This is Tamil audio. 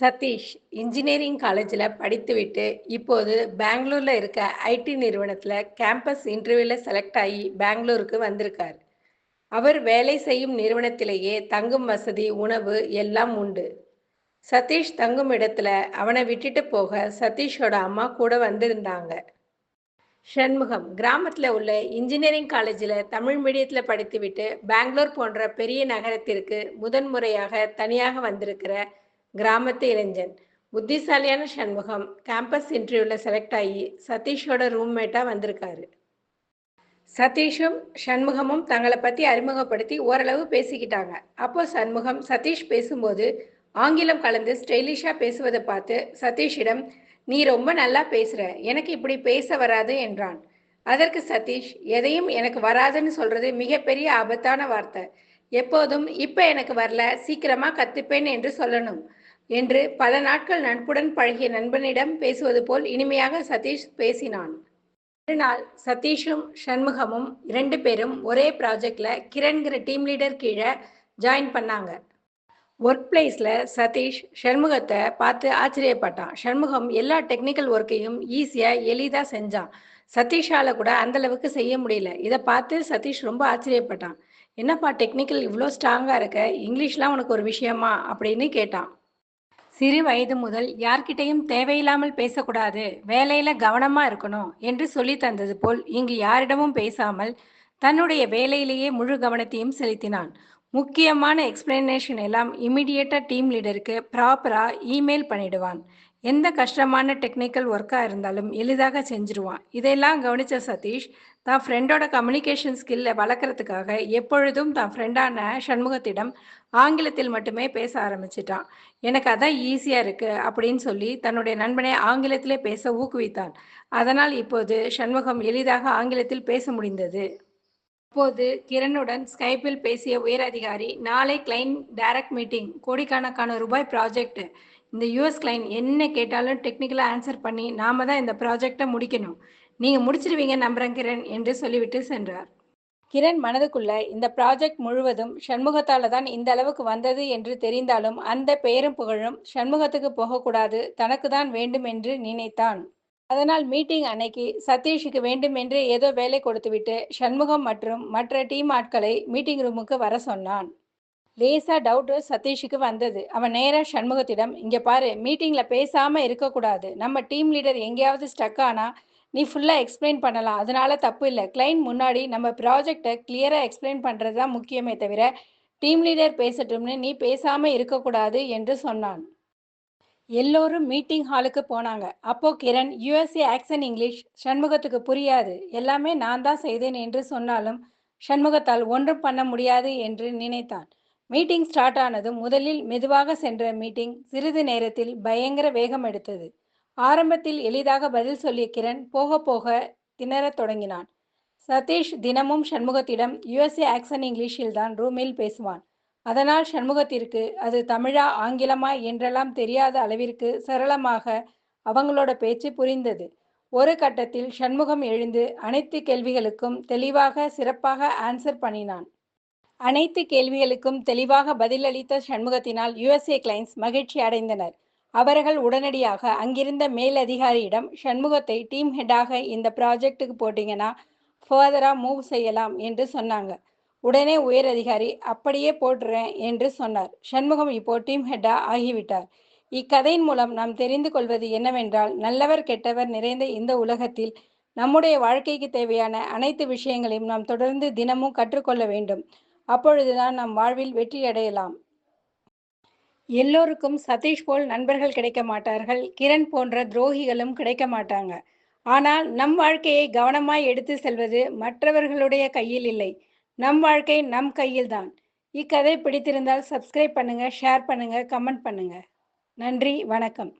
சதீஷ் இன்ஜினியரிங் காலேஜில் படித்துவிட்டு இப்போது பெங்களூரில் இருக்க ஐடி நிறுவனத்தில் கேம்பஸ் இன்டர்வியூவில் செலக்ட் ஆகி பெங்களூருக்கு வந்திருக்கார். அவர் வேலை செய்யும் நிறுவனத்திலேயே தங்கும் வசதி உணவு எல்லாம் உண்டு. சதீஷ் தங்கும் இடத்துல அவனை விட்டுட்டு போக சதீஷோட அம்மா கூட வந்திருந்தாங்க. ஷண்முகம் கிராமத்தில் உள்ள இன்ஜினியரிங் காலேஜில் தமிழ் மீடியத்தில் படித்துவிட்டு பெங்களூர் போன்ற பெரிய நகரத்திற்கு முதன்முறையாக தனியாக வந்திருக்கிற கிராமத்து இளைஞன். புத்திசாலியான சண்முகம் கேம்பஸ் இன்டர்வியூவில் செலக்ட் ஆகி சதீஷோட ரூம்மேட்டாக வந்திருக்காரு. சதீஷும் சண்முகமும் தங்களை பற்றி அறிமுகப்படுத்தி ஓரளவு பேசிக்கிட்டாங்க. அப்போ சண்முகம் சதீஷ் பேசும்போது ஆங்கிலம் கலந்து ஸ்டைலிஷாக பேசுவதை பார்த்து சதீஷிடம் நீ ரொம்ப நல்லா பேசுகிற எனக்கு இப்படி பேச வராது என்றான். அதற்கு சதீஷ் எதையும் எனக்கு வராதுன்னு சொல்றது மிகப்பெரிய ஆபத்தான வார்த்தை. எப்போதும் இப்போ எனக்கு வரல சீக்கிரமாக கற்றுப்பேன் என்று சொல்லணும். என்று பல நாட்கள் நட்புடன் பழகிய நண்பனிடம் பேசுவது போல் இனிமையாக சதீஷ் பேசினான். மறுநாள் சதீஷும் சண்முகமும் இரண்டு பேரும் ஒரே ப்ராஜெக்ட்ல கிரண்கிற டீம் லீடர் கீழே ஜாயின் பண்ணாங்க. ஒர்க் பிளேஸில் சதீஷ் ஷண்முகத்தை பார்த்து ஆச்சரியப்பட்டான். ஷண்முகம் எல்லா டெக்னிக்கல் ஒர்க்கையும் ஈஸியாக எளிதாக செஞ்சான். சதீஷால் கூட அந்தளவுக்கு செய்ய முடியல. இதை பார்த்து சதீஷ் ரொம்ப ஆச்சரியப்பட்டான். என்னப்பா டெக்னிக்கல் இவ்வளோ ஸ்ட்ராங்காக இருக்க? இங்கிலீஷ்லாம் உனக்கு ஒரு விஷயமா? அப்படின்னு கேட்டான். சிறு வயது முதல் யார்கிட்டையும் தேவையில்லாமல் பேசக்கூடாது வேலையில கவனமா இருக்கணும் என்று சொல்லி தந்தது போல் இங்கு யாரிடமும் பேசாமல் தன்னுடைய வேலையிலேயே முழு கவனத்தையும் செலுத்தினான். முக்கியமான எக்ஸ்பிளனேஷன் எல்லாம் இமிடியேட்டாக டீம் லீடருக்கு ப்ராப்பரா இமெயில் பண்ணிடுவான். எந்த கஷ்டமான டெக்னிக்கல் ஒர்க்காக இருந்தாலும் எளிதாக செஞ்சுருவான். இதையெல்லாம் கவனித்த சதீஷ் தான் ஃப்ரெண்டோட கம்யூனிகேஷன் ஸ்கில்லை வளர்க்குறதுக்காக எப்பொழுதும் தான் ஃப்ரெண்டான சண்முகத்திடம் ஆங்கிலத்தில் மட்டுமே பேச ஆரம்பிச்சிட்டான். எனக்கு அதான் ஈஸியாக இருக்குது அப்படின்னு சொல்லி தன்னுடைய நண்பனை ஆங்கிலத்திலே பேச ஊக்குவித்தான். அதனால் இப்போது சண்முகம் எளிதாக ஆங்கிலத்தில் பேச முடிந்தது. அப்போது கிரணுடன் ஸ்கைப்பில் பேசிய உயர் அதிகாரி நாளை கிளைண்ட் டைரக்ட் மீட்டிங் கோடிக்கணக்கான ரூபாய் ப்ராஜெக்ட் இந்த யூஎஸ் கிளைண்ட் என்ன கேட்டாலும் டெக்னிக்கலாக ஆன்சர் பண்ணி நாம தான் இந்த ப்ராஜெக்டை முடிக்கணும். நீங்கள் முடிச்சிருவீங்க நம்புறேன் கிரண் என்று சொல்லிவிட்டு சென்றார். கிரண் மனதுக்குள்ள இந்த ப்ராஜெக்ட் முழுவதும் சண்முகத்தால தான் இந்த அளவுக்கு வந்தது என்று தெரிந்தாலும் அந்த பெயரும் புகழும் சண்முகத்துக்கு போகக்கூடாது தனக்கு தான் வேண்டும் என்று நினைத்தான். அதனால் மீட்டிங் அன்னைக்கு சதீஷுக்கு வேண்டும் என்று ஏதோ வேலை கொடுத்துவிட்டு சண்முகம் மற்றும் மற்ற டீம் ஆட்களை மீட்டிங் ரூமுக்கு வர சொன்னான். லேசா டவுட் சதீஷுக்கு வந்தது. அவன் நேரா சண்முகத்திடம் இங்க பாரு மீட்டிங்ல பேசாம இருக்கக்கூடாது. நம்ம டீம் லீடர் எங்கேயாவது ஸ்டக் ஆனா நீ ஃபுல்லாக எக்ஸ்பிளைன் பண்ணலாம். அதனால தப்பு இல்லை. கிளைண்ட் முன்னாடி நம்ம ப்ராஜெக்டை கிளியராக எக்ஸ்பிளைன் பண்ணுறது தான் முக்கியமே தவிர டீம் லீடர் பேசட்டும்னு நீ பேசாமல் இருக்கக்கூடாது என்று சொன்னான். எல்லோரும் மீட்டிங் ஹாலுக்கு போனாங்க. அப்போ கிரண் யுஎஸ்ஏ ஆக்சன் இங்கிலீஷ் சண்முகத்துக்கு புரியாது. எல்லாமே நான் தான் செய்தேன் என்று சொன்னாலும் சண்முகத்தால் ஒன்றும் பண்ண முடியாது என்று நினைத்தான். மீட்டிங் ஸ்டார்ட் ஆனதும் முதலில் மெதுவாக சென்ற மீட்டிங் சிறிது நேரத்தில் பயங்கர வேகம் எடுத்தது. ஆரம்பத்தில் எளிதாக பதில் சொல்லிய கிரண் போக போக திணறத் தொடங்கினான். சதீஷ் தினமும் சண்முகத்திடம் யுஎஸ்ஏ ஆக்சன் இங்கிலீஷில் தான் ரூமில் பேசுவான். அதனால் சண்முகத்திற்கு அது தமிழா ஆங்கிலமா என்றெல்லாம் தெரியாத அளவிற்கு சரளமாக அவங்களோட பேச்சு புரிந்தது. ஒரு கட்டத்தில் சண்முகம் எழுந்து அனைத்து கேள்விகளுக்கும் தெளிவாக சிறப்பாக ஆன்சர் பண்ணினான். அனைத்து கேள்விகளுக்கும் தெளிவாக பதிலளித்த சண்முகத்தினால் யுஎஸ்ஏ கிளைன்ஸ் மகிழ்ச்சி அடைந்தனர். அவர்கள் உடனடியாக அங்கிருந்த மேலதிகாரியிடம் சண்முகத்தை டீம் ஹெட்டாக இந்த ப்ராஜெக்ட்டுக்கு போட்டிங்கன்னா ஃபர்தராக மூவ் செய்யலாம் என்று சொன்னாங்க. உடனே உயர் அதிகாரி அப்படியே போட்டுறேன் என்று சொன்னார். சண்முகம் இப்போ டீம் ஹெட்டா ஆகிவிட்டார். இக்கதையின் மூலம் நாம் தெரிந்து கொள்வது என்னவென்றால் நல்லவர் கெட்டவர் நிறைந்த இந்த உலகத்தில் நம்முடைய வாழ்க்கைக்கு தேவையான அனைத்து விஷயங்களையும் நாம் தொடர்ந்து தினமும் கற்றுக்கொள்ள வேண்டும். அப்பொழுதுதான் நம் வாழ்வில் வெற்றி அடையலாம். எல்லோருக்கும் சதீஷ் போல் நண்பர்கள் கிடைக்க மாட்டார்கள் கிரண் போன்ற துரோகிகளும் கிடைக்க மாட்டாங்க. ஆனால் நம் வாழ்க்கையை கவனமாய் எடுத்து செல்வது மற்றவர்களுடைய கையில் இல்லை. நம் வாழ்க்கை நம் கையில் தான். இக்கதை பிடித்திருந்தால் சப்ஸ்கிரைப் பண்ணுங்க ஷேர் பண்ணுங்க கமெண்ட் பண்ணுங்க. நன்றி வணக்கம்.